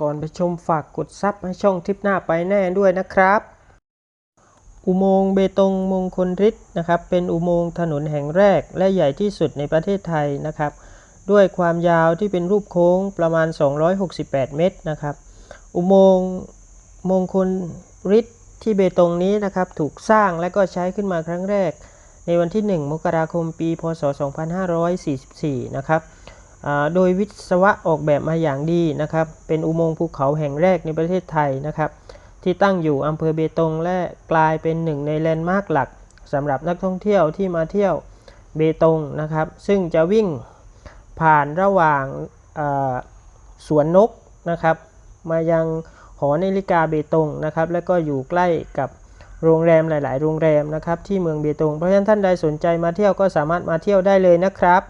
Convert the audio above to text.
ก่อนไปชมฝากกดซับให้ช่องทริปหน้าไปแน่ด้วยนะครับ อุโมงค์เบตงมงคลฤทธิ์นะครับ เป็นอุโมงค์ถนนแห่งแรกและใหญ่ที่สุดในประเทศไทยนะครับ ด้วยความยาวที่เป็นรูปโค้งประมาณ 268 เมตรนะครับ อุโมงค์มงคลฤทธิ์ที่เบตงนี้นะครับถูกสร้างและก็ใช้ขึ้นมาครั้งแรก ในวันที่ 1 มกราคมปี พศ 2544 นะครับ โดยวิศวะออกแบบมาอย่างดีนะครับ เป็นอุโมงค์ภูเขาแห่งแรกในประเทศไทยนะครับ ที่ตั้งอยู่อำเภอเบตงและกลายเป็นหนึ่งในแลนด์มาร์คหลักสำหรับนักท่องเที่ยวที่มาเที่ยวเบตงนะครับ ซึ่งจะวิ่งผ่านระหว่างสวนนกนะครับ มายังหอนาฬิกาเบตงนะครับ และก็อยู่ใกล้กับโรงแรมหลาย ๆ โรงแรมนะครับที่เมืองเบตง เพราะฉะนั้นท่านใดสนใจมาเที่ยวก็สามารถมาเที่ยวได้เลยนะครับ